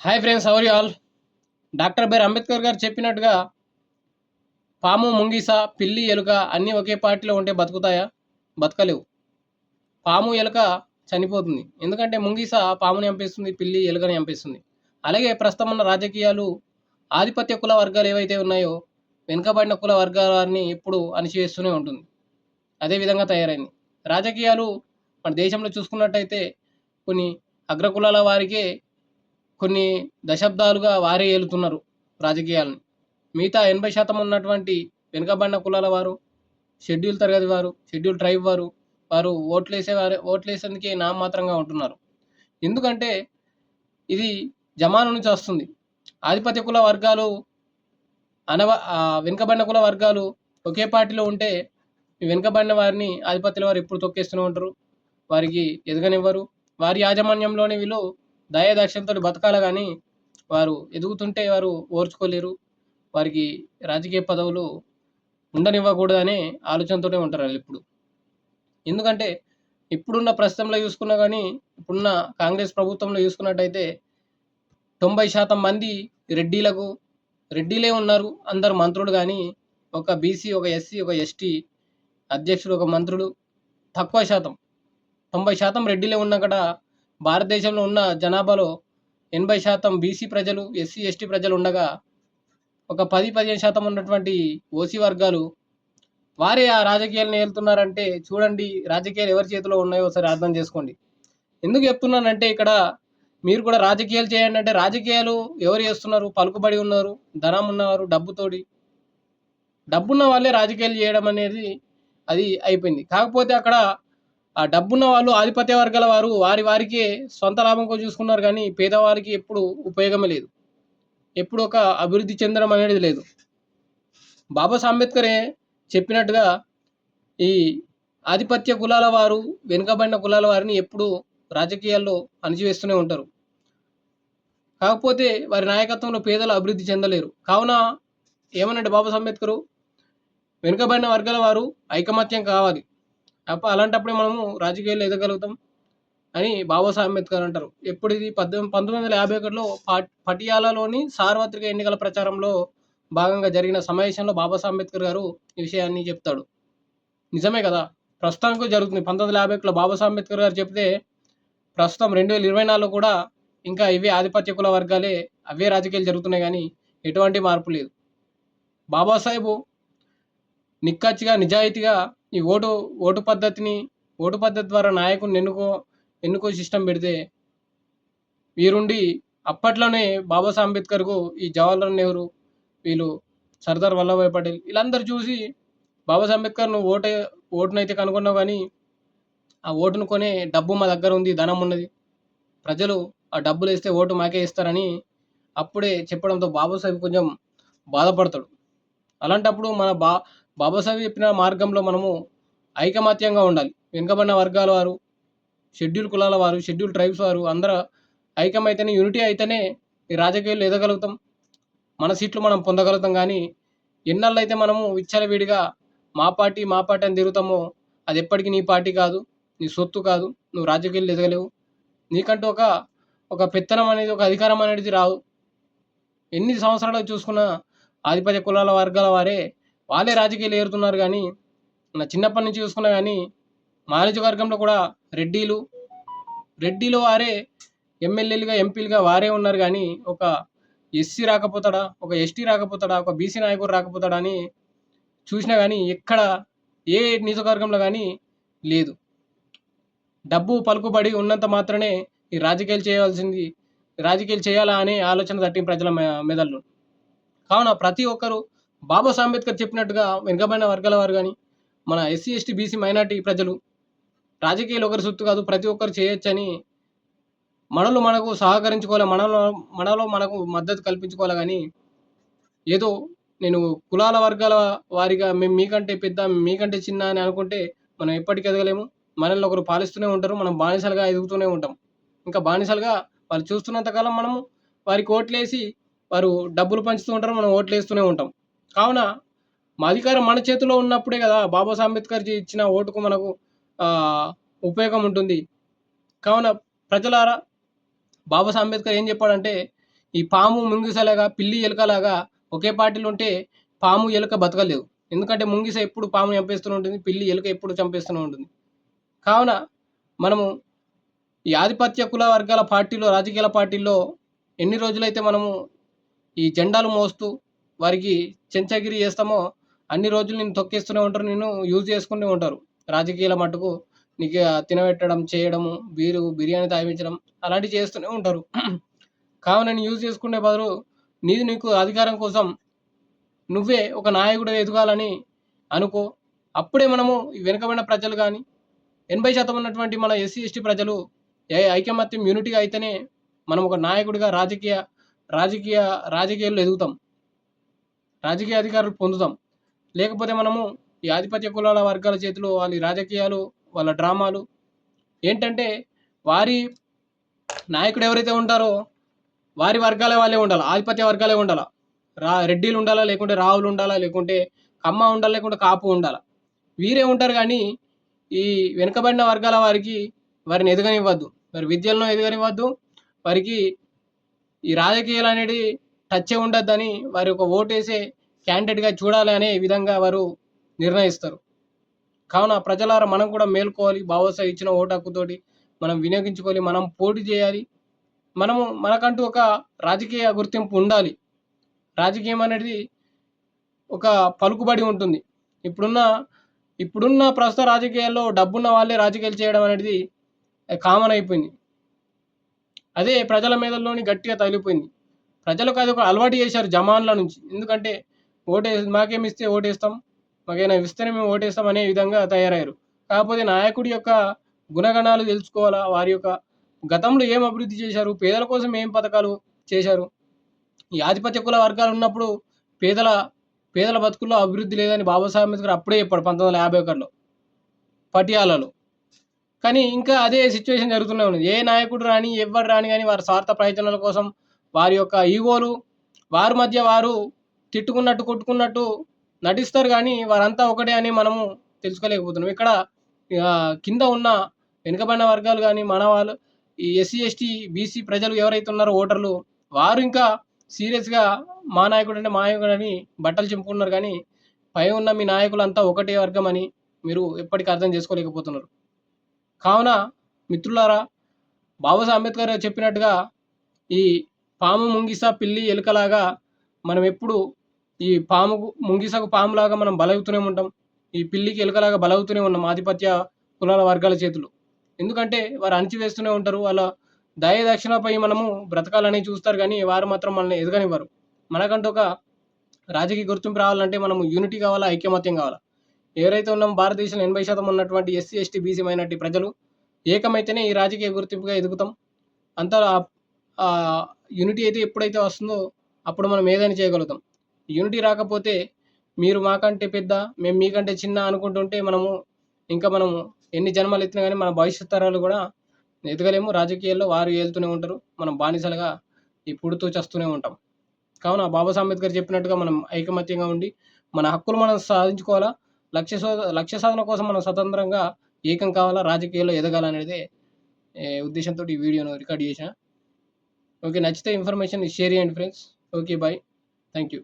Hi friends our all doctor B R Ambedkar garu చెప్పినట్టుగా పాము ముంగిస పిల్లి ఎలుక అన్నీ ఒకే పార్టీలో ఉంటే బతుకుతాయా? బతకలేవు. పాము ఎలుక చనిపోతుంది. ఎందుకంటే ముంగిస పాముని చంపేస్తుంది పిల్లి ఎలుకని చంపేస్తుంది. అలాగే ప్రస్తుతం ఉన్న రాజకీయాలు ఆధిపత్య కుల వర్గాలు ఏవైతే ఉన్నాయో వెనుకబడిన కుల వర్గాల వారిని ఎప్పుడు అణిచివేస్తూనే ఉంటుంది. అదే విధంగా తయారైంది. రాజకీయాలు మన దేశంలో చూసుకున్నట్టయితే కొన్ని అగ్రకులాల వారికే కొన్ని దశాబ్దాలుగా వారే ఏలుతున్నారు రాజకీయాలను. మిగతా ఎనభై శాతం ఉన్నటువంటి వెనుకబడిన కులాల వారు షెడ్యూల్ తరగతి వారు షెడ్యూల్ ట్రైబ్ వారు వారు ఓట్లేసే వారు ఓట్లేసేందుకే నామమాత్రంగా ఉంటున్నారు. ఎందుకంటే ఇది జమానా నుంచి వస్తుంది. ఆధిపత్య కుల వర్గాలు అనవ ఆ, వెనుకబడిన కుల వర్గాలు ఒకే పార్టీలో ఉంటే వెనుకబడిన వారిని ఆధిపత్యుల వారు ఎప్పుడు తొక్కేస్తూనే ఉంటారు. వారికి ఎదగనివ్వరు. వారి యాజమాన్యంలోని వీళ్ళు దయాదాక్ష్యంతో బతకాల కానీ వారు ఎదుగుతుంటే వారు ఓర్చుకోలేరు. వారికి రాజకీయ పదవులు ఉండనివ్వకూడదనే ఆలోచనతోనే ఉంటారు వాళ్ళు ఇప్పుడు. ఎందుకంటే ఇప్పుడున్న ప్రస్తుతంలో చూసుకున్నా కానీ ఇప్పుడున్న కాంగ్రెస్ ప్రభుత్వంలో చూసుకున్నట్టయితే తొంభై శాతం మంది రెడ్డీలకు రెడ్డిలే ఉన్నారు అందరు మంత్రులు కానీ ఒక బీసీ ఒక ఎస్సీ ఒక ఎస్టీ అధ్యక్షుడు ఒక మంత్రులు తక్కువ శాతం. తొంభై శాతం రెడ్డిలే కూడా భారతదేశంలో ఉన్న జనాభాలో ఎనభై శాతం బీసీ ప్రజలు ఎస్సీ ఎస్టీ ప్రజలు ఉండగా ఒక పది పదిహేను శాతం ఉన్నటువంటి ఓసీ వర్గాలు వారే ఆ రాజకీయాలను వెళ్తున్నారంటే చూడండి రాజకీయాలు ఎవరి చేతిలో ఉన్నాయో ఒకసారి అర్థం చేసుకోండి. ఎందుకు చెప్తున్నానంటే ఇక్కడ మీరు కూడా రాజకీయాలు చేయండి అంటే రాజకీయాలు ఎవరు చేస్తున్నారు? పలుకుబడి ఉన్నారు ధనం ఉన్నవారు డబ్బుతోటి. డబ్బున్న వాళ్ళే రాజకీయాలు చేయడం అనేది అది అయిపోయింది. కాకపోతే అక్కడ ఆ డబ్బున్న వాళ్ళు ఆధిపత్య వర్గాల వారు వారి వారికి సొంత లాభం కోసం చూసుకున్నారు కానీ పేదవారికి ఎప్పుడు ఉపయోగమే లేదు. ఎప్పుడు ఒక అభివృద్ధి చెందడం అనేది లేదు. బాబా అంబేద్కరే చెప్పినట్టుగా ఈ ఆధిపత్య కులాల వారు వెనుకబడిన కులాల వారిని ఎప్పుడు రాజకీయాల్లో అణిచివేస్తూనే ఉంటారు. కాకపోతే వారి నాయకత్వంలో పేదలు అభివృద్ధి చెందలేరు. కావున ఏమనంటే బాబా అంబేద్కరు వెనుకబడిన వర్గాల వారు ఐకమత్యం కావాలి. అలాంటప్పుడే మనము రాజకీయాల్లో ఎదగలుగుతాం అని బాబాసాహెబ్ అంబేద్కర్ అంటారు. ఎప్పుడు ఇది పద్దెనిమిది పంతొమ్మిది వందల యాభై ఒకటిలో పట్ పటియాలాలోని సార్వత్రిక ఎన్నికల ప్రచారంలో భాగంగా జరిగిన సమావేశంలో బాబాసాహెబ్ అంబేద్కర్ గారు ఈ విషయాన్ని చెప్తాడు. నిజమే కదా? ప్రస్తుతానికి జరుగుతుంది. పంతొమ్మిది వందల యాభై ఒకటిలో బాబాసాహెబ్ అంబేద్కర్ గారు చెప్తే ప్రస్తుతం రెండు వేల ఇరవై నాలుగులో కూడా ఇంకా ఇవే ఆధిపత్య కుల వర్గాలే అవే రాజకీయాలు జరుగుతున్నాయి కానీ ఎటువంటి మార్పు లేదు. బాబాసాహెబ్ నిక్కచ్చిగా నిజాయితీగా ఈ ఓటు ఓటు పద్ధతిని ఓటు పద్ధతి ద్వారా నాయకుడిని ఎన్నుకో ఎన్నుకో సిస్టమ్ పెడితే వీరుండి అప్పట్లోనే బాబాసాహెబ్ అంబేద్కర్కు ఈ జవహర్లాల్ నెహ్రూ వీళ్ళు సర్దార్ వల్లభాయ్ పటేల్ వీళ్ళందరూ చూసి బాబాసాహెబ్ అంబేద్కర్ నువ్వు ఓటే ఓటునైతే కనుగొన్నావు కానీ ఆ ఓటును కొనే డబ్బు మా దగ్గర ఉంది ధనం ఉన్నది. ప్రజలు ఆ డబ్బులు వేస్తే ఓటు మాకే ఇస్తారని అప్పుడే చెప్పడంతో బాబాసాహెబ్ కొంచెం బాధపడతాడు. అలాంటప్పుడు మన బా బాబాసాహెబ్ చెప్పిన మార్గంలో మనము ఐకమత్యంగా ఉండాలి. వెనుకబడిన వర్గాల వారు షెడ్యూల్ కులాల వారు షెడ్యూల్ ట్రైబ్స్ వారు అందరూ ఐకమైతేనే యూనిటీ అయితేనే ఈ రాజకీయాలు ఎదగలుగుతాం. మన సీట్లు మనం పొందగలుగుతాం కానీ ఎన్నాళ్ళు అయితే మనము విచ్చలవిడిగా మా పార్టీ మా పార్టీ అని తిరుగుతామో అది ఎప్పటికీ నీ పార్టీ కాదు నీ సొత్తు కాదు నువ్వు రాజకీయాలు ఎదగలేవు. నీకంటూ ఒక ఒక పెత్తనం అనేది ఒక అధికారం అనేది రావు ఎన్ని సంవత్సరాలు చూసుకున్నా ఆధిపత్య కులాల వర్గాల వారే వాళ్ళే రాజకీయాలు ఏరుతున్నారు కానీ నా చిన్నప్పటి నుంచి చూసుకున్నా కానీ మా నియోజకవర్గంలో కూడా రెడ్డిలు రెడ్డిలు వారే ఎమ్మెల్యేలుగా ఎంపీలుగా వారే ఉన్నారు కానీ ఒక ఎస్సీ రాకపోతాడా ఒక ఎస్టీ రాకపోతాడా ఒక బీసీ నాయకుడు రాకపోతాడా అని చూసినా కానీ ఎక్కడ ఏ నియోజకవర్గంలో కానీ లేదు. డబ్బు పలుకుబడి ఉన్నంత మాత్రమే ఈ రాజకీయాలు చేయవలసింది రాజకీయాలు చేయాలా అనే ఆలోచన తట్టిన ప్రజల మె- మెదళ్ళు. కావున ప్రతి ఒక్కరూ బాబా అంబేద్కర్ చెప్పినట్టుగా వెనుకబడిన వర్గాల వారు కానీ మన ఎస్సీ ఎస్టీ బీసీ మైనార్టీ ప్రజలు రాజకీయాలు ఒకరి సొత్తు కాదు ప్రతి ఒక్కరు చేయొచ్చని మనలో మనకు సహకరించుకోవాలి మనలో మనలో మనకు మద్దతు కల్పించుకోవాలి కానీ ఏదో నేను కులాల వర్గాల వారిగా మేము మీకంటే పెద్ద మీకంటే చిన్న అని అనుకుంటే మనం ఎప్పటికీ ఎదగలేము. మనల్ని ఒకరు పాలిస్తూనే ఉంటారు మనం బానిసలుగా ఎదుగుతూనే ఉంటాం. ఇంకా బానిసలుగా వాళ్ళు చూస్తున్నంత కాలం మనము వారికి ఓట్లేసి వారు డబ్బులు పంచుతూ ఉంటారు మనం ఓట్లు వేస్తూనే ఉంటాం. కావున మా అధికారం మన చేతిలో ఉన్నప్పుడే కదా బాబాసాహెబ్ అంబేద్కర్ జీ ఇచ్చిన ఓటుకు మనకు ఉపయోగం ఉంటుంది. కావున ప్రజలారా బాబాసాహెబ్ అంబేద్కర్ ఏం చెప్పాడంటే ఈ పాము ముంగిసలాగా పిల్లి ఎలుకలాగా ఒకే పార్టీలో ఉంటే పాము ఎలుక బతకలేవు ఎందుకంటే ముంగిస ఎప్పుడు పాము చంపేస్తూనే ఉంటుంది పిల్లి ఎలుక ఎప్పుడు చంపేస్తూనే ఉంటుంది. కావున మనము ఈ ఆధిపత్య కుల వర్గాల పార్టీలో రాజకీయాల పార్టీల్లో ఎన్ని రోజులైతే మనము ఈ జెండాలు మోస్తూ వారికి చెంచగిరి చేస్తామో అన్ని రోజులు నేను తొక్కేస్తూనే ఉంటారు నేను యూజ్ చేసుకుంటూ ఉంటారు. రాజకీయాల మట్టుకు నీకు తినబెట్టడం చేయడము బీరు బిర్యానీ తాగించడం అలాంటివి చేస్తూనే ఉంటారు. కావున నేను యూజ్ చేసుకునే బదులు నీది నీకు అధికారం కోసం నువ్వే ఒక నాయకుడు ఎదగాలని అనుకో. అప్పుడే మనము వెనుకబడిన ప్రజలు కానీ ఎనభై శాతం ఉన్నటువంటి మన ఎస్సీ ఎస్టీ ప్రజలు ఏ- ఐకమత్యం యూనిటీగా అయితేనే మనం ఒక నాయకుడిగా రాజకీయ రాజకీయ రాజకీయాల్లో ఎదుగుతాం. రాజకీయ అధికారులు పొందుతాం. లేకపోతే మనము ఈ ఆధిపత్య కులాల వర్గాల చేతిలో వాళ్ళ రాజకీయాలు వాళ్ళ డ్రామాలు. ఏంటంటే వారి నాయకుడు ఎవరైతే ఉంటారో వారి వర్గాలే వాళ్ళే ఉండాలి ఆధిపత్య వర్గాలే ఉండాలి. రా రెడ్డిలు ఉండాలా లేకుంటే రావులు ఉండాలా లేకుంటే కమ్మ ఉండాలి లేకుంటే కాపు ఉండాలా. వీరే ఉంటారు కానీ ఈ వెనుకబడిన వర్గాల వారికి వారిని ఎదగనివ్వద్దు. వారి విద్యలను ఎదగనివ్వద్దు. వారికి ఈ రాజకీయాలు అనేది టచ్ ఉండొద్దని వారి ఒక ఓటేసే క్యాండిడేట్గా చూడాలి అనే విధంగా వారు నిర్ణయిస్తారు. కావున ప్రజలారా మనం కూడా మేల్కోవాలి బాబాసాహెబ్ ఇచ్చిన ఓటు హక్కుతోటి మనం వినియోగించుకోవాలి మనం పోటీ చేయాలి. మనము మనకంటూ ఒక రాజకీయ గుర్తింపు ఉండాలి. రాజకీయం అనేది ఒక పలుకుబడి ఉంటుంది. ఇప్పుడున్న ఇప్పుడున్న ప్రస్తుత రాజకీయాల్లో డబ్బున్న వాళ్ళే రాజకీయాలు చేయడం అనేది కామన్ అయిపోయింది. అదే ప్రజల మీదలోని గట్టిగా తగిలిపోయింది. ప్రజలకు అది ఒక అలవాటు చేశారు జమాన్ల నుంచి. ఎందుకంటే ఓటే మాకేమి ఇస్తే ఓటేస్తాం మాకేమైనా ఇస్తేనే మేము ఓటేస్తాం అనే విధంగా తయారయ్యారు. కాకపోతే నాయకుడి యొక్క గుణగణాలు తెలుసుకోవాలా? వారి యొక్క గతంలో ఏం అభివృద్ధి చేశారు? పేదల కోసం ఏం పథకాలు చేశారు? ఈ ఆధిపత్య కుల వర్గాలు ఉన్నప్పుడు పేదల పేదల బతుకుల్లో అభివృద్ధి లేదని బాబాసాహెబ్ అంబేద్కర్ అప్పుడే చెప్పాడు పంతొమ్మిది వందల యాభై ఒకటిలో పటియాలలో. కానీ ఇంకా అదే సిచ్యువేషన్ జరుగుతూనే ఉంది ఏ నాయకుడు రాని ఎవరు రాని కానీ వారి స్వార్థ ప్రయోజనాల కోసం వారి యొక్క ఈగోలు వారి మధ్య వారు తిట్టుకున్నట్టు కొట్టుకున్నట్టు నటిస్తారు కానీ వారంతా ఒకటే అని మనము తెలుసుకోలేకపోతున్నాం. ఇక్కడ కింద ఉన్న వెనుకబడిన వర్గాలు కానీ మన వాళ్ళు ఈ ఎస్సీ ఎస్టీ బీసీ ప్రజలు ఎవరైతే ఉన్నారో ఓటర్లు వారు ఇంకా సీరియస్గా మా నాయకుడు అంటే మా నాయకుడు అని బట్టలు చింపుకున్నారు కానీ పై ఉన్న మీ నాయకులంతా ఒకటే వర్గం అని మీరు ఎప్పటికీ అర్థం చేసుకోలేకపోతున్నారు. కావున మిత్రులారా బాబాసాహెబ్ అంబేద్కర్ చెప్పినట్టుగా ఈ పాము ముంగిస పిల్లి ఎలుకలాగా మనం ఎప్పుడు ఈ పాము ముంగిసకు పాములాగా మనం బలవుతూనే ఉంటాం. ఈ పిల్లికి ఎలుకలాగా బలవుతూనే ఉన్నాం ఆధిపత్య కులాల వర్గాల చేతులు. ఎందుకంటే వారు అణిచివేస్తూనే ఉంటారు. వాళ్ళ దయ దక్షిణపై మనము బ్రతకాలని చూస్తారు కానీ వారు మాత్రం మనల్ని ఎదగనివ్వరు. మనకంటూ ఒక రాజకీయ గుర్తింపు రావాలంటే మనము యూనిటీ కావాలా ఐక్యమత్యం కావాలా? ఎవరైతే ఉన్నాం భారతదేశంలో ఎనభై శాతం ఉన్నటువంటి ఎస్సీ ఎస్టీ బీసీ మైనార్టీ ప్రజలు ఏకమైతేనే ఈ రాజకీయ గుర్తింపుగా ఎదుగుతాం. అంతా యూనిటీ అయితే ఎప్పుడైతే వస్తుందో అప్పుడు మనం ఏదైనా చేయగలుగుతాం. యూనిటీ రాకపోతే మీరు మాకంటే పెద్ద మేము మీకంటే చిన్న అనుకుంటుంటే మనము ఇంకా మనము ఎన్ని జన్మలు ఎత్తినా కానీ మన భవిష్యత్ తరాలు కూడా ఎదగలేము. రాజకీయాల్లో వారు వెళ్తూనే ఉంటారు. మనం బానిసలుగా ఈ పుడుతూ చస్తూనే ఉంటాం. కావున బాబా అంబేద్కర్ చెప్పినట్టుగా మనం ఐకమత్యంగా ఉండి మన హక్కులు మనం సాధించుకోవాలా? లక్ష్య లక్ష్య సాధన కోసం మనం స్వతంత్రంగా ఏకం కావాలా? రాజకీయాల్లో ఎదగాలనేదే ఉద్దేశంతో ఈ వీడియోను రికార్డ్ చేసిన. ఓకే నచ్చితే ఇన్ఫర్మేషన్ షేర్ చేయండి friends. Okay bye. Thank you